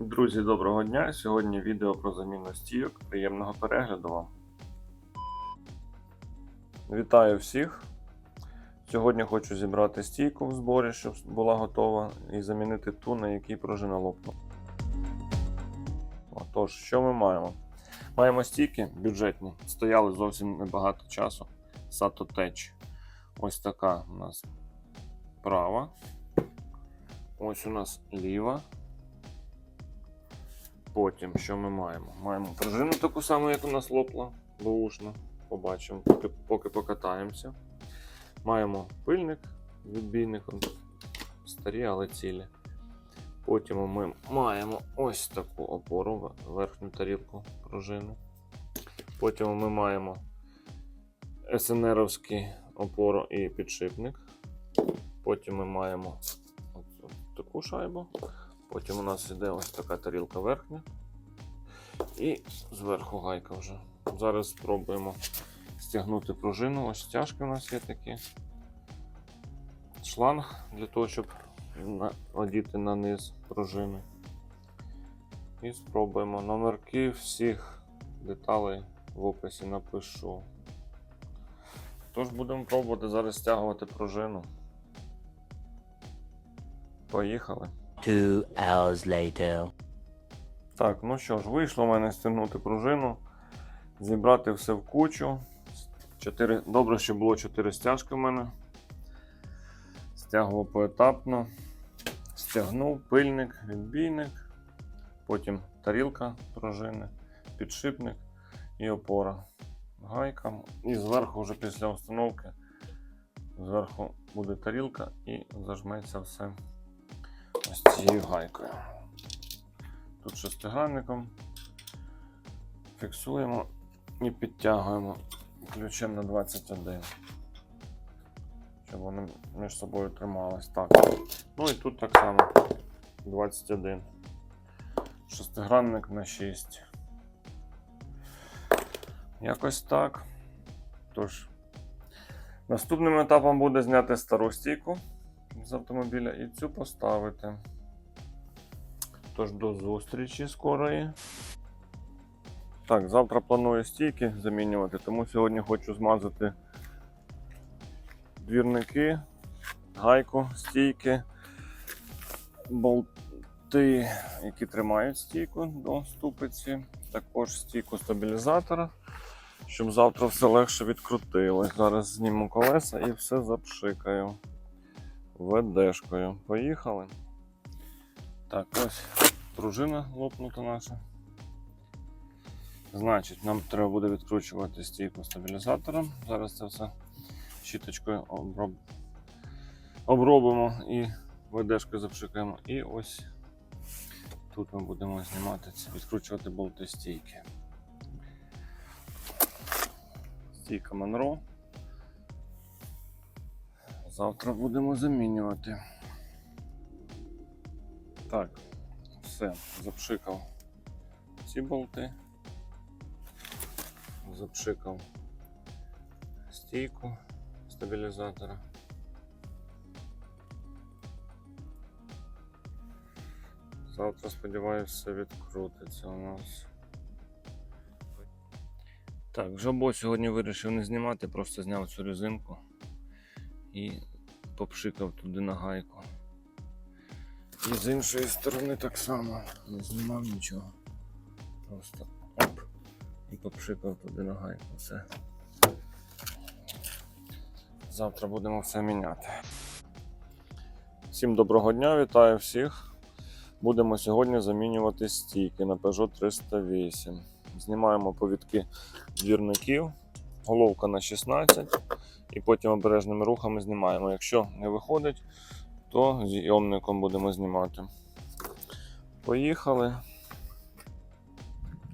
Друзі, доброго дня! Сьогодні відео про заміну стійок. Приємного перегляду вам. Вітаю всіх! Сьогодні хочу зібрати стійку в зборі, щоб була готова, і замінити ту, на якій пружина лопнула. Отож, що ми маємо? Маємо стійки бюджетні, стояли зовсім небагато часу. Tech. Ось така у нас права. Ось у нас ліва. Потім, що ми маємо? Маємо пружину таку саму, як у нас лопла, бушна. Побачимо, поки, поки покатаємося. Маємо пильник з відбійником. Старі, але цілі. Потім ми маємо ось таку опору, верхню тарілку пружини. Потім ми маємо СНРовський опору і підшипник. Потім ми маємо таку шайбу. Потім у нас йде ось така тарілка верхня. І зверху гайка вже. Зараз спробуємо стягнути пружину. Ось стяжки у нас є такі. Шланг для того, щоб одіти на низ пружини. І спробуємо. Номерки всіх деталей в описі напишу. Тож будемо пробувати зараз стягувати пружину. Поїхали. Two hours later. Так, ну що ж, вийшло в мене стягнути пружину, зібрати все в кучу. Чотири... Добре, що було 4 стяжки в мене. Стягував поетапно. Стягнув пильник, відбійник, потім тарілка пружини, підшипник і опора. Гайка. І зверху, вже після установки, зверху буде тарілка і зажметься все ось цією гайкою. Тут шестигранником. Фіксуємо і підтягуємо ключем на 21. Щоб вони між собою тримались. Так. Ну і тут так само 21. Шестигранник на 6. Якось так. Тож, наступним етапом буде зняти стару стійку з автомобіля і цю поставити. Тож до зустрічі скорої. Так, завтра планую стійки замінювати, тому сьогодні хочу змазати двірники, гайку, стійки, болти, які тримають стійку до ступиці, також стійку стабілізатора, щоб завтра все легше відкрутилось. Зараз зніму колеса і все запшикаю ведешкою. Поїхали. Так, ось пружина лопнута наша. Значить, нам треба буде відкручувати стійку стабілізатора. Зараз це все щіточкою оброб... обробимо і ведешкою запшикаємо. І ось тут ми будемо знімати відкручувати болти стійки. Стійка Монро. Завтра будемо замінювати. Так, все, запшикав ці болти, запшикав стійку стабілізатора. Завтра, сподіваюся, все відкрутиться у нас. Так, жабо сьогодні вирішив не знімати, просто зняв цю резинку і попшикав туди на гайку. І з іншої сторони так само не знімав нічого. Просто оп і попшикав туди на гайку. Все. Завтра будемо все міняти. Всім доброго дня, вітаю всіх. Будемо сьогодні замінювати стійки на Peugeot 308. Знімаємо повідки двірників, головка на 16 і потім обережними рухами знімаємо. Якщо не виходить, то зйомником будемо знімати. Поїхали.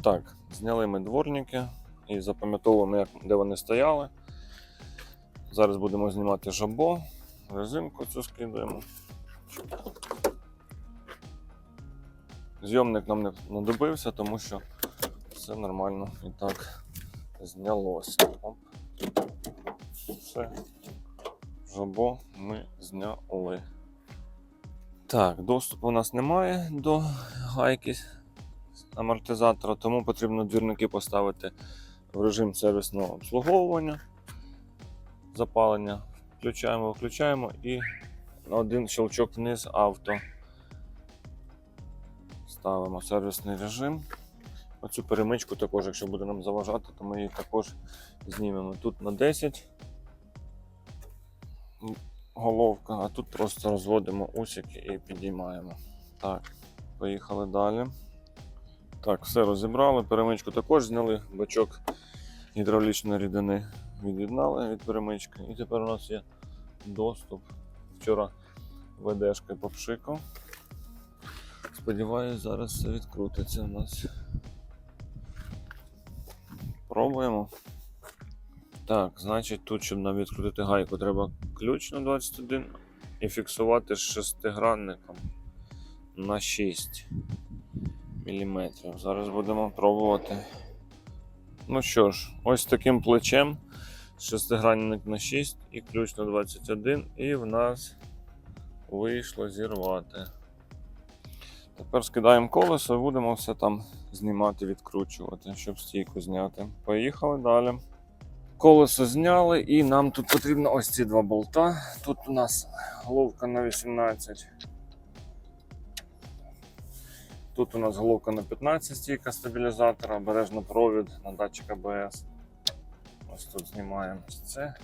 Так, зняли ми дворники і запам'ятовуємо, де вони стояли. Зараз будемо знімати жабо, резинку цю скидуємо. Зйомник нам не знадобився, тому що все нормально і так знялося. Оп. Все. Жабо ми зняли. Так, доступу у нас немає до гайки амортизатора, тому потрібно двірники поставити в режим сервісного обслуговування, запалення. Включаємо, виключаємо і один щелчок вниз авто. Ставимо сервісний режим. Оцю перемичку також, якщо буде нам заважати, то ми її також знімемо. Тут на 10 головка, а тут просто розводимо усики і підіймаємо. Так, поїхали далі. Так, все розібрали. Перемичку також зняли, бачок гідравлічної рідини від'єднали від перемички. І тепер у нас є доступ. Вчора ВДшкою попшикав. Сподіваюсь, зараз все відкрутиться у нас. Пробуємо. Так, значить, тут, щоб нам відкрутити гайку, треба ключ на 21 і фіксувати шестигранником на 6 мм. Зараз будемо пробувати. Ну що ж, ось таким плечем шестигранник на 6 і ключ на 21, і в нас вийшло зірвати. Тепер скидаємо колесо і будемо все там знімати, відкручувати, щоб стійку зняти. Поїхали далі. Колесо зняли, і нам тут потрібно ось ці два болта. Тут у нас головка на 18. Тут у нас головка на 15 стійка стабілізатора, обережно провід на датчик АБС. Ось тут знімаємо це.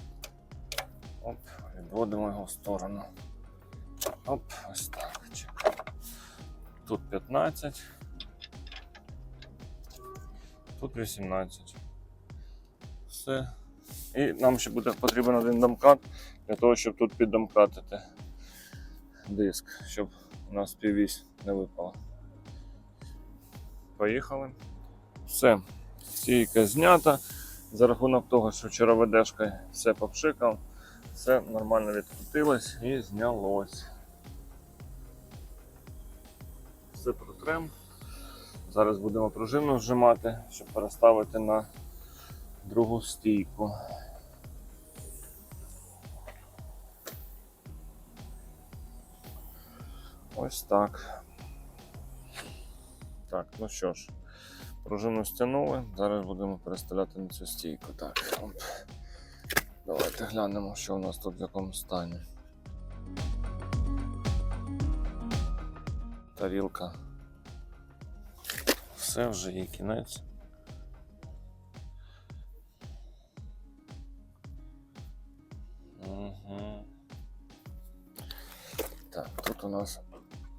Оп, відводимо його в сторону. Оп, ось так. Тут 15. Тут 18. Все. І нам ще буде потрібен один домкат для того, щоб тут піддомкатити диск, щоб у нас піввісь не випала. Поїхали. Все. Стійка знята. За рахунок того, що вчора ведешка все попшикав, все нормально відкрутилось і знялось. Все протрем. Зараз будемо пружину вжимати, щоб переставити на другу стійку. Ось так. Так, ну що ж, пружину стягнули, зараз будемо переставляти на цю стійку. Так. Давайте глянемо, що у нас тут в якому стані. Тарілка. Все вже є кінець.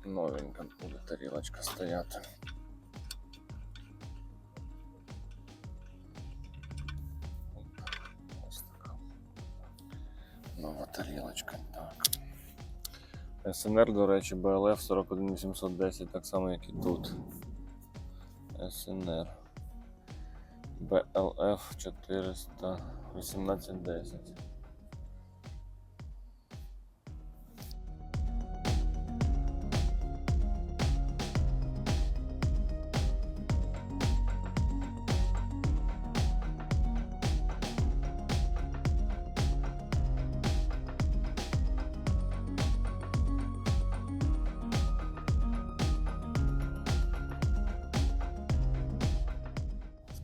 Новенька буде тарілочка стояти. Ось така. Нова тарілочка. Так. СНР, до речі, БЛФ 41810, так само, як і тут. СНР. БЛФ 41810.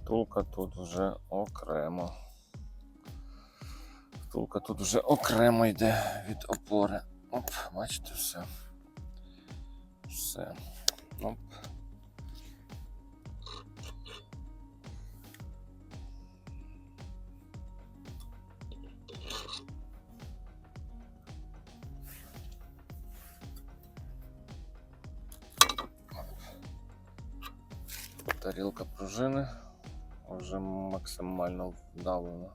Втулка тут вже окремо. Втулка тут вже окремо йде від опори. Оп, бачите, все. Все. Оп. Тарілка пружини вже максимально вдавлена.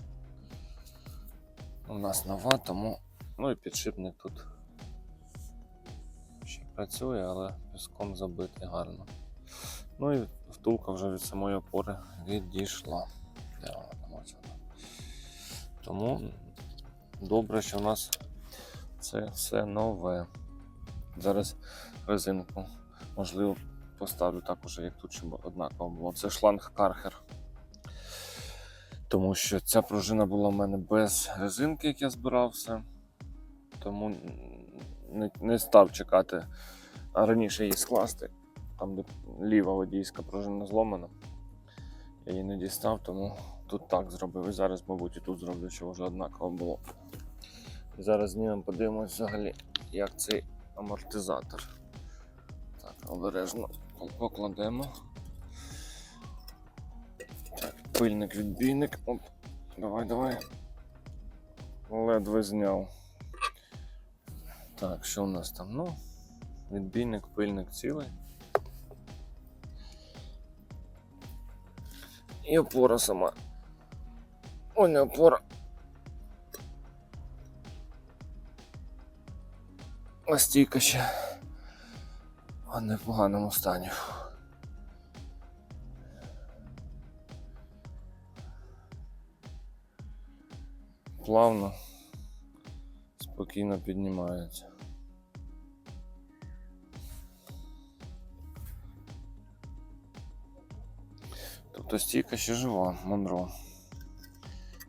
У нас нова, тому ну і підшипник тут ще працює, але піском забитий гарно. Ну і втулка вже від самої опори відійшла. Тому добре, що у нас це все нове. Зараз резинку можливо поставлю так уже, як тут, щоб однаково було. Це шланг Кархер. Тому що ця пружина була в мене без резинки, як я збирався. Тому не, не став чекати, а раніше її скласти. там, де ліва водійська пружина зломана. Я її не дістав, тому тут так зробив. І зараз, мабуть, і тут зроблю, щоб вже однаково було. І зараз знімемо, подивимось взагалі, як цей амортизатор. Так, обережно покладемо. Пильник, відбійник. Оп. Давай, давай. Ледве зняв. Так, що у нас там? Ну, відбійник, пильник цілий. І опора сама. О, не опора. А стійка ще. В поганому стані. Плавно, спокійно піднімається. Тобто стійка ще жива, Монро.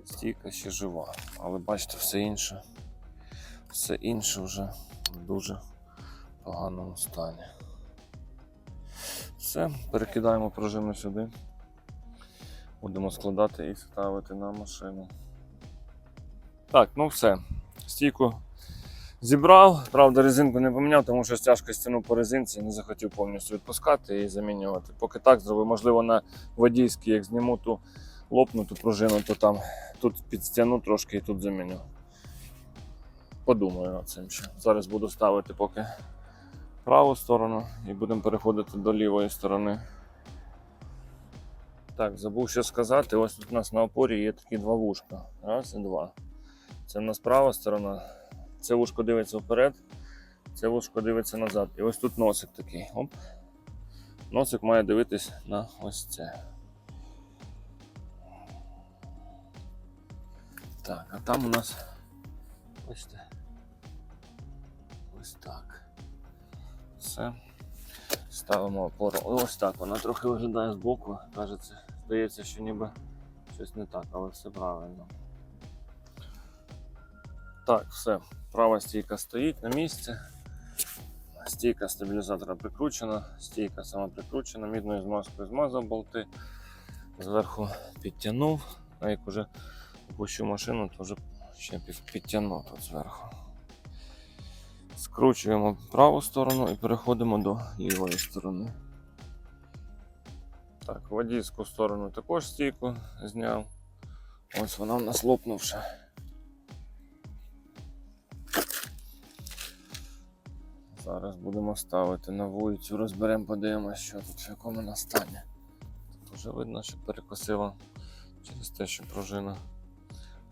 Стійка ще жива. Але бачите, все інше. Все інше вже в дуже поганому стані. Все, перекидаємо пружину сюди. Будемо складати і ставити на машину. Так, ну все. Стійку зібрав. Правда, резинку не поміняв, тому що стяжка стягнув по резинці не захотів повністю відпускати і замінювати. Поки так зробив, можливо, на водійській, як зніму ту лопнуту пружину, то там тут підстягну трошки і тут заміню. Подумаю над цим ще. Зараз буду ставити поки праву сторону і будемо переходити до лівої сторони. Так, забув ще сказати, ось тут у нас на опорі є такі два вушка. Раз і два. Це в нас права сторона. Це вушко дивиться вперед, це вушко дивиться назад. І ось тут носик такий. Оп. Носик має дивитись на ось це. Так, а там у нас. Бачите. Ось так. Все. Ставимо опору. Ось так. Вона трохи виглядає збоку. Кажеться, здається, що ніби щось не так, але все правильно. Так, все. Права стійка стоїть на місці. Стійка стабілізатора прикручена, стійка сама прикручена, мідною змазкою змазав болти, зверху підтягнув, а як вже опущу машину, то вже ще під- підтягну тут зверху. Скручуємо праву сторону і переходимо до лівої сторони. Так, водійську сторону також стійку зняв. Ось вона в нас лопнувша. Зараз будемо ставити на вулицю, розберемо, подивимося, що тут в якому вона стані. Тут вже видно, що перекосило через те, що пружина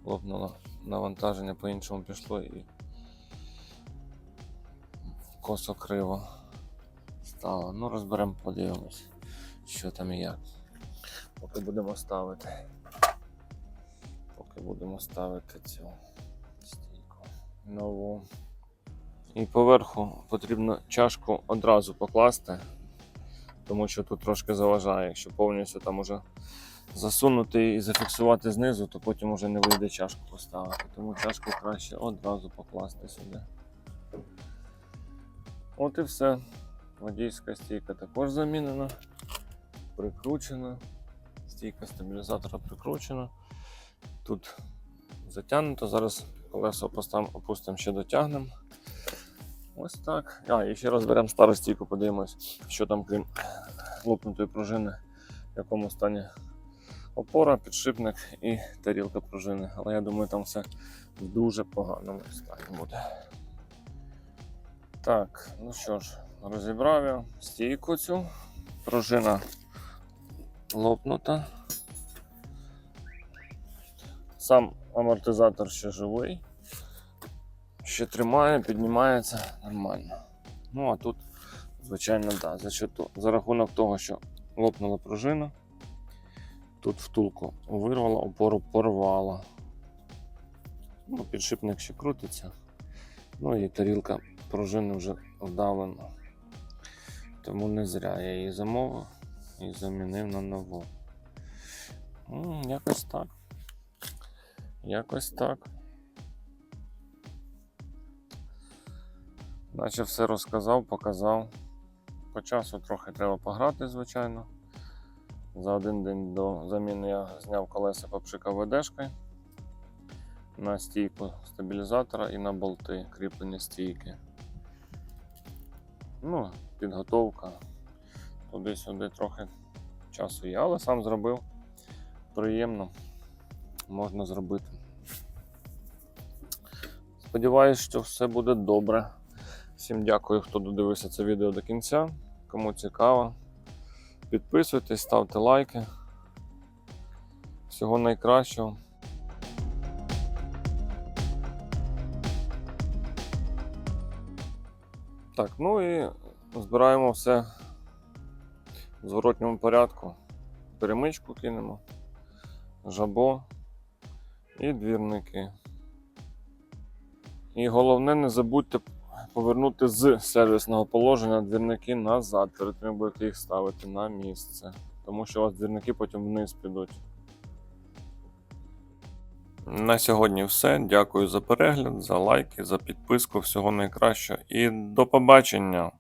лопнула, навантаження по-іншому пішло і косо криво стало. Ну, розберемо, подивимось, що там і як. Поки будемо ставити. Поки будемо ставити цю стійку нову. І поверху потрібно чашку одразу покласти, тому що тут трошки заважає. Якщо повністю там уже засунути і зафіксувати знизу, то потім уже не вийде чашку поставити. Тому чашку краще одразу покласти сюди. От і все. Водійська стійка також замінена, прикручена. Стійка стабілізатора прикручена. Тут затягнуто. Зараз колесо опустимо ще дотягнемо. Ось так. А, і ще раз беремо стару стійку, подивимось, що там, крім лопнутої пружини, в якому стані опора, підшипник і тарілка пружини. Але я думаю, там все в дуже поганому стані буде. Так, ну що ж, розібрав я стійку цю. Пружина лопнута. Сам амортизатор ще живий. Ще тримає, піднімається нормально. Ну а тут, звичайно, да, за, счету, за рахунок того, що лопнула пружина, тут втулку вирвала, опору порвала. Ну, підшипник ще крутиться. Ну і тарілка пружини вже вдавлена. Тому не зря я її замовив і замінив на нову. М, якось так. Якось так. Наче все розказав, показав, По часу трохи треба пограти, звичайно. За один день до заміни я зняв колеса, попшикав ведешкою на стійку стабілізатора і на болти кріплення стійки. Ну, підготовка. Туди-сюди трохи часу є, але сам зробив. Приємно можна зробити. Сподіваюсь, що все буде добре. Всім дякую, хто додивився це відео до кінця. Кому цікаво, підписуйтесь, ставте лайки. Всього найкращого. Так, ну і збираємо все в зворотньому порядку. Перемичку кинемо, жабо і двірники. І головне, не забудьте повернути з сервісного положення двірники назад, перед тим будете їх ставити на місце. Тому що у вас двірники потім вниз підуть. На сьогодні все. Дякую за перегляд, за лайки, за підписку. Всього найкращого і до побачення!